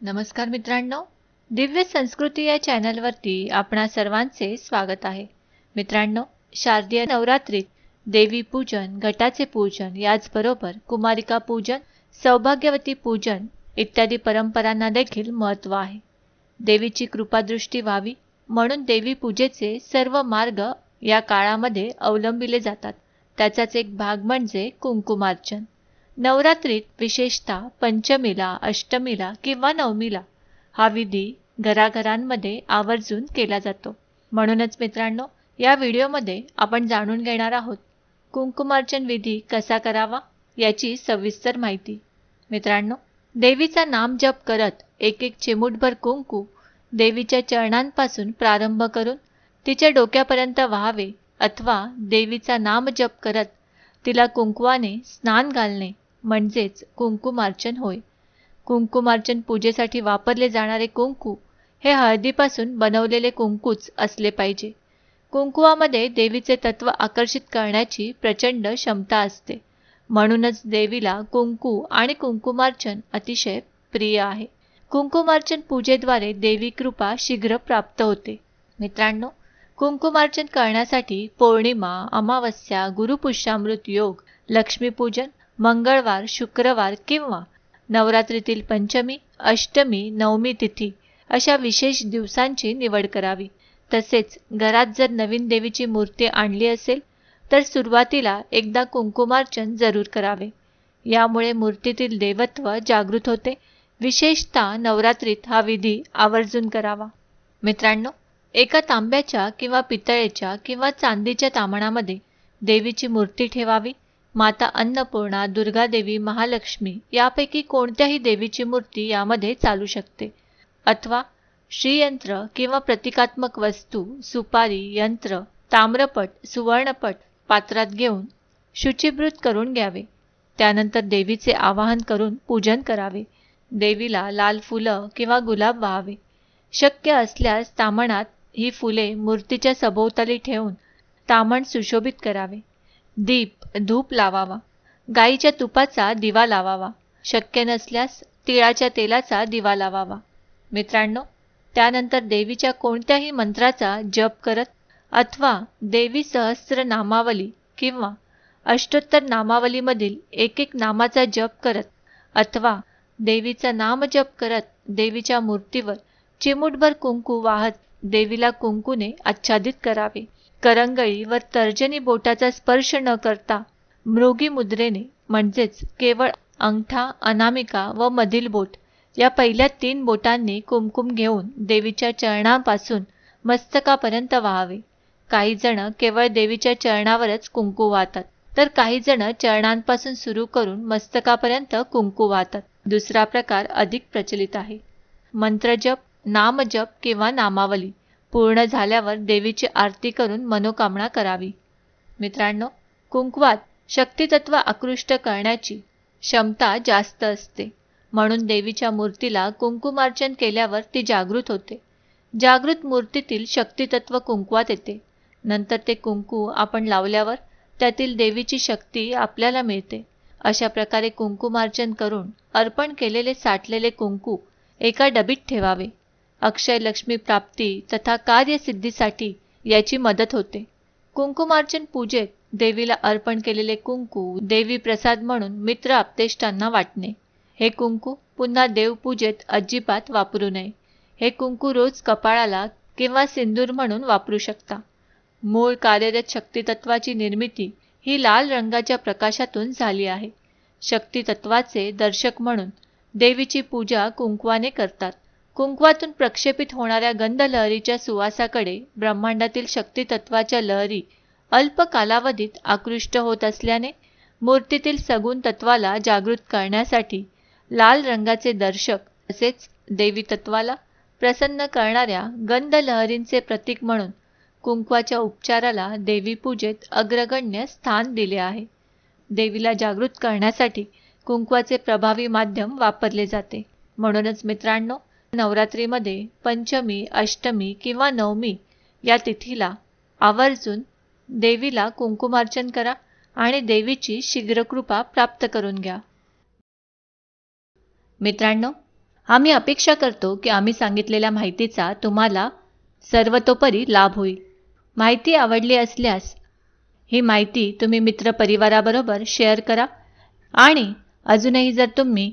नमस्कार मित्रांनो दिव्य संस्कृती या चॅनलवरती आपणा सर्वांचे स्वागत आहे. मित्रांनो शारदीय नवरात्रीत देवी पूजन घटाचे पूजन याचबरोबर कुमारिका पूजन सौभाग्यवती पूजन इत्यादी परंपरांना देखील महत्त्व आहे. देवीची कृपादृष्टी व्हावी म्हणून देवी पूजेचे सर्व मार्ग या काळामध्ये अवलंबिले जातात. त्याचाच एक भाग म्हणजे कुंकुमार्चन. नवरात्रीत विशेषतः पंचमीला अष्टमीला किंवा नवमीला हा विधी घराघरांमध्ये आवर्जून केला जातो. म्हणूनच मित्रांनो या व्हिडिओमध्ये आपण जाणून घेणार आहोत कुंकुमार्चन विधी कसा करावा याची सविस्तर माहिती. मित्रांनो देवीचा नाम जप करत एक एक चिमूटभर कुंकू देवीच्या चरणांपासून प्रारंभ करून तिच्या डोक्यापर्यंत व्हावे अथवा देवीचा नाम जप करत तिला कुंकवाने स्नान घालणे म्हणजेच कुंकुमार्चन होय. कुंकुमार्चन पूजेसाठी वापरले जाणारे कुंकू हे हळदीपासून बनवलेले कुंकूच असले पाहिजे. कुंकुवामध्ये देवीचे तत्व आकर्षित करण्याची प्रचंड क्षमता असते. म्हणूनच देवीला कुंकू आणि कुंकुमार्चन अतिशय प्रिय आहे. कुंकुमार्चन पूजेद्वारे देवी कृपा शीघ्र प्राप्त होते. मित्रांनो कुंकुमार्चन करण्यासाठी पौर्णिमा अमावस्या गुरुपुष्यामृत योग लक्ष्मीपूजन मंगळवार शुक्रवार किंवा नवरात्रीतील पंचमी अष्टमी नवमी तिथी अशा विशेष दिवसांची निवड करावी. तसेच घरात जर नवीन देवीची मूर्ती आणली असेल तर सुरुवातीला एकदा कुंकुमार्चन जरूर करावे. यामुळे मूर्तीतील देवत्व जागृत होते. विशेषतः नवरात्रीत हा विधी आवर्जून करावा. मित्रांनो एका तांब्याच्या किंवा पितळेच्या किंवा चांदीच्या तामणामध्ये देवीची मूर्ती ठेवावी. माता अन्नपूर्णा दुर्गादेवी महालक्ष्मी यापैकी कोणत्याही देवीची मूर्ती यामध्ये चालू शकते. अथवा श्रीयंत्र किंवा प्रतिकात्मक वस्तू सुपारी यंत्र ताम्रपट सुवर्णपट पात्रात घेऊन शुचिभृत करून घ्यावे. त्यानंतर देवीचे आवाहन करून पूजन करावे. देवीला लाल फुलं किंवा गुलाब व्हावे. शक्य असल्यास तामणात ही फुले मूर्तीच्या सभोवताली ठेवून तामण सुशोभित करावे. दीप धूप लावावा. गाईच्या तुपाचा दिवा लावावा. शक्य नसल्यास तिळाच्या तेलाचा दिवा लावावा. मित्रांनो त्यानंतर देवीच्या कोणत्याही मंत्राचा जप करत अथवा देवी सहस्र नामावली किंवा अष्टोत्तर नामावलीमधील एक एक नामाचा जप करत अथवा देवीचा नाम जप करत देवीच्या मूर्तीवर चिमूटभर कुंकू वाहत देवीला कुंकूने आच्छादित करावे. करंगळी व तर्जनी बोटाचा स्पर्श न करता मृगी मुद्रेने म्हणजेच केवळ अंगठा अनामिका व मधील बोट या पहिल्या तीन बोटांनी कुमकुम घेऊन देवीच्या चरणापासून मस्तकापर्यंत व्हावे. काही जण केवळ देवीच्या चरणावरच कुंकू वाहतात तर काही जण चरणांपासून सुरू करून मस्तकापर्यंत कुंकू वाहतात. दुसरा प्रकार अधिक प्रचलित आहे. मंत्रजप नामजप किंवा नामावली. पूर्ण झाल्यावर देवीची आरती करून मनोकामना करावी. मित्रांनो कुंकवात शक्तितत्व आकृष्ट करण्याची क्षमता जास्त असते. म्हणून देवीच्या मूर्तीला कुंकुमार्चन केल्यावर ती जागृत होते. जागृत मूर्तीतील शक्तितत्व कुंकवात येते. नंतर ते कुंकू आपण लावल्यावर त्यातील देवीची शक्ती आपल्याला मिळते. अशा प्रकारे कुंकुमार्चन करून अर्पण केलेले साठलेले कुंकू एका डबीत ठेवावे. अक्षय लक्ष्मी प्राप्ती तथा कार्यसिद्धीसाठी याची मदत होते. कुंकुमार्चन पूजेत देवीला अर्पण केलेले कुंकू देवी प्रसाद म्हणून मित्र आपतेष्टांना वाटणे. हे कुंकू पुन्हा देवपूजेत अजिबात वापरू नये. हे कुंकू रोज कपाळाला किंवा सिंदूर म्हणून वापरू शकता. मूळ कार्यरत शक्तितत्वाची निर्मिती ही लाल रंगाच्या प्रकाशातून झाली आहे. शक्तितत्वाचे दर्शक म्हणून देवीची पूजा कुंकवाने करतात. कुंकवातून प्रक्षेपित होणाऱ्या गंधलहरीच्या सुवासाकडे ब्रह्मांडातील शक्तितत्वाच्या लहरी अल्प कालावधीत आकृष्ट होत असल्याने मूर्तीतील सगुण तत्वाला जागृत करण्यासाठी लाल रंगाचे दर्शक तसेच देवी तत्वाला प्रसन्न करणाऱ्या गंधलहरींचे प्रतीक म्हणून कुंकवाच्या उपचाराला देवी पूजेत अग्रगण्य स्थान दिले आहे. देवीला जागृत करण्यासाठी कुंकवाचे प्रभावी माध्यम वापरले जाते. म्हणूनच मित्रांनो नवरात्रीमध्ये पंचमी अष्टमी किंवा नवमी या तिथीला आवर्जून देवीला कुंकुमार्चन करा आणि देवीची शीघ्र कृपा प्राप्त करून घ्या. मित्रांनो आम्ही अपेक्षा करतो की आम्ही सांगितलेल्या माहितीचा तुम्हाला सर्वतोपरी लाभ होईल. माहिती आवडली असल्यास ही माहिती तुम्ही मित्रपरिवाराबरोबर शेअर करा आणि अजूनही जर तुम्ही